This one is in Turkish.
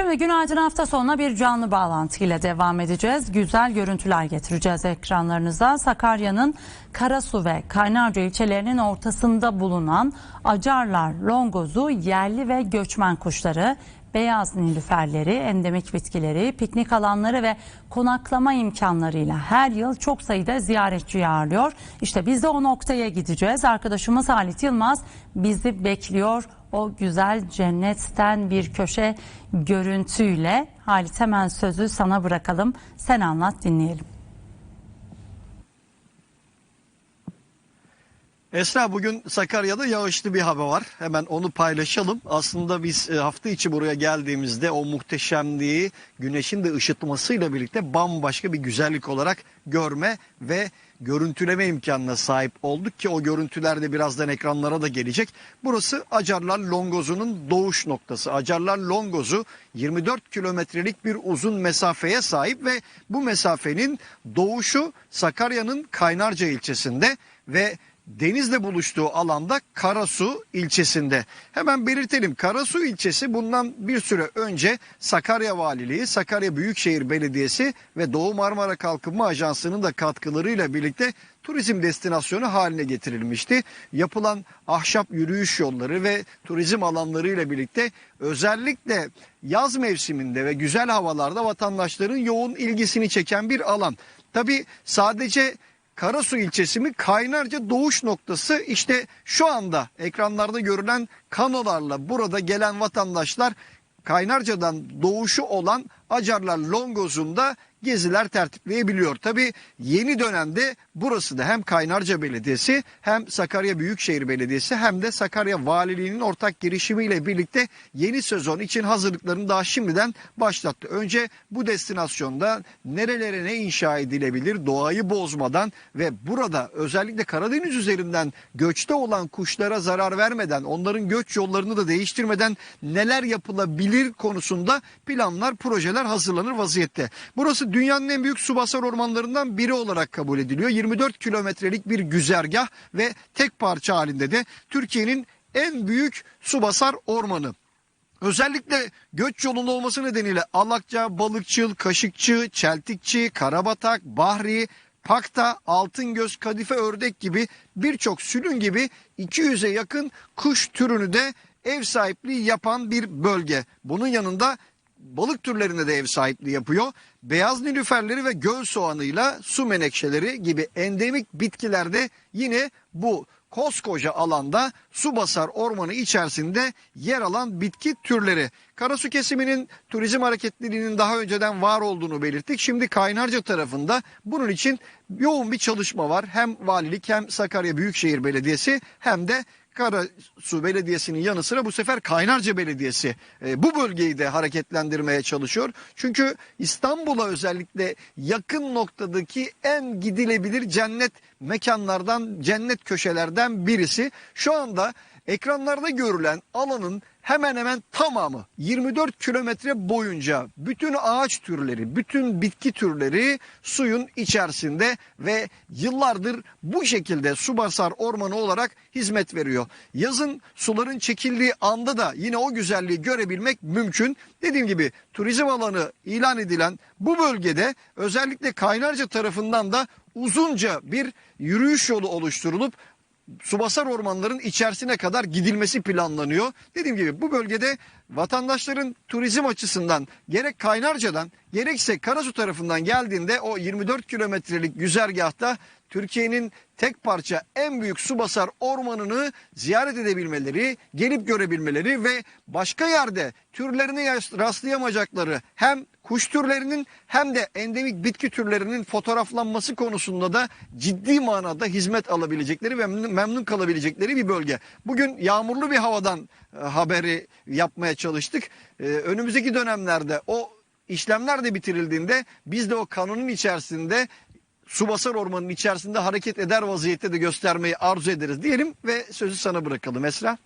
Şimdi günaydın hafta sonuna bir canlı bağlantıyla devam edeceğiz. Güzel görüntüler getireceğiz ekranlarınıza. Sakarya'nın Karasu ve Kaynarca ilçelerinin ortasında bulunan Acarlar, Longozu, yerli ve göçmen kuşları, beyaz nilüferleri, endemik bitkileri, piknik alanları ve konaklama imkanlarıyla her yıl çok sayıda ziyaretçi ağırlıyor. İşte biz de o noktaya gideceğiz. Arkadaşımız Halit Yılmaz bizi bekliyor. O güzel cennetten bir köşe görüntüyle Halit hemen sözü sana bırakalım. Sen anlat dinleyelim. Esra bugün Sakarya'da yağışlı bir hava var. Hemen onu paylaşalım. Aslında biz e, hafta içi buraya geldiğimizde o muhteşemliği güneşin de ışıtmasıyla birlikte bambaşka bir güzellik olarak görme ve görüntüleme imkanına sahip olduk ki o görüntüler de birazdan ekranlara da gelecek. Burası Acarlar Longozu'nun doğuş noktası. Acarlar Longozu 24 kilometrelik bir uzun mesafeye sahip ve bu mesafenin doğuşu Sakarya'nın Kaynarca ilçesinde ve denizle buluştuğu alanda Karasu ilçesinde. Hemen belirtelim Karasu ilçesi bundan bir süre önce Sakarya Valiliği, Sakarya Büyükşehir Belediyesi ve Doğu Marmara Kalkınma Ajansı'nın da katkılarıyla birlikte turizm destinasyonu haline getirilmişti. Yapılan ahşap yürüyüş yolları ve turizm alanlarıyla birlikte özellikle yaz mevsiminde ve güzel havalarda vatandaşların yoğun ilgisini çeken bir alan. Tabi sadece Karasu ilçesi Kaynarca doğuş noktası. İşte şu anda ekranlarda görülen kanolarla burada gelen vatandaşlar Kaynarca'dan doğuşu olan Acarlar Longoz'unda geziler tertipleyebiliyor. Tabi yeni dönemde burası da hem Kaynarca Belediyesi hem Sakarya Büyükşehir Belediyesi hem de Sakarya Valiliği'nin ortak girişimiyle birlikte yeni sezon için hazırlıklarını daha şimdiden başlattı. Önce bu destinasyonda nerelere ne inşa edilebilir doğayı bozmadan ve burada özellikle Karadeniz üzerinden göçte olan kuşlara zarar vermeden onların göç yollarını da değiştirmeden neler yapılabilir konusunda planlar projeler hazırlanır vaziyette. Burası dünyanın en büyük subasar ormanlarından biri olarak kabul ediliyor. 24 kilometrelik bir güzergah ve tek parça halinde de Türkiye'nin en büyük subasar ormanı. Özellikle göç yolunda olması nedeniyle Alakça, Balıkçıl, Kaşıkçı, Çeltikçi, Karabatak, Bahri, Pakta, Altıngöz, Kadife, Ördek gibi birçok sülün gibi 200'e yakın kuş türünü de ev sahipliği yapan bir bölge. Bunun yanında balık türlerine de ev sahipliği yapıyor. Beyaz nilüferleri ve göl soğanıyla su menekşeleri gibi endemik bitkilerde yine bu koskoca alanda su basar ormanı içerisinde yer alan bitki türleri. Karasu kesiminin turizm hareketliliğinin daha önceden var olduğunu belirttik. Şimdi Kaynarca tarafında bunun için yoğun bir çalışma var. Hem valilik hem Sakarya Büyükşehir Belediyesi hem de Karasu Belediyesi'nin yanı sıra bu sefer Kaynarca Belediyesi e, bu bölgeyi de hareketlendirmeye çalışıyor. Çünkü İstanbul'a özellikle yakın noktadaki en gidilebilir cennet mekanlardan, cennet köşelerden birisi. Şu anda ekranlarda görülen alanın hemen hemen tamamı 24 kilometre boyunca bütün ağaç türleri, bütün bitki türleri suyun içerisinde ve yıllardır bu şekilde su basar ormanı olarak hizmet veriyor. Yazın suların çekildiği anda da yine o güzelliği görebilmek mümkün. Dediğim gibi turizm alanı ilan edilen bu bölgede özellikle Kaynarca tarafından da uzunca bir yürüyüş yolu oluşturulup Subasar ormanların içerisine kadar gidilmesi planlanıyor. Dediğim gibi bu bölgede vatandaşların turizm açısından gerek Kaynarca'dan gerekse Karasu tarafından geldiğinde o 24 kilometrelik güzergahta Türkiye'nin tek parça en büyük subasar ormanını ziyaret edebilmeleri, gelip görebilmeleri ve başka yerde türlerine rastlayamayacakları hem kuş türlerinin hem de endemik bitki türlerinin fotoğraflanması konusunda da ciddi manada hizmet alabilecekleri ve memnun kalabilecekleri bir bölge. Bugün yağmurlu bir havadan e, haberi yapmaya çalıştık. E, önümüzdeki dönemlerde o işlemler de bitirildiğinde biz de o kanunun içerisinde Subasar Ormanı'nın içerisinde hareket eder vaziyette de göstermeyi arzu ederiz diyelim ve sözü sana bırakalım Esra.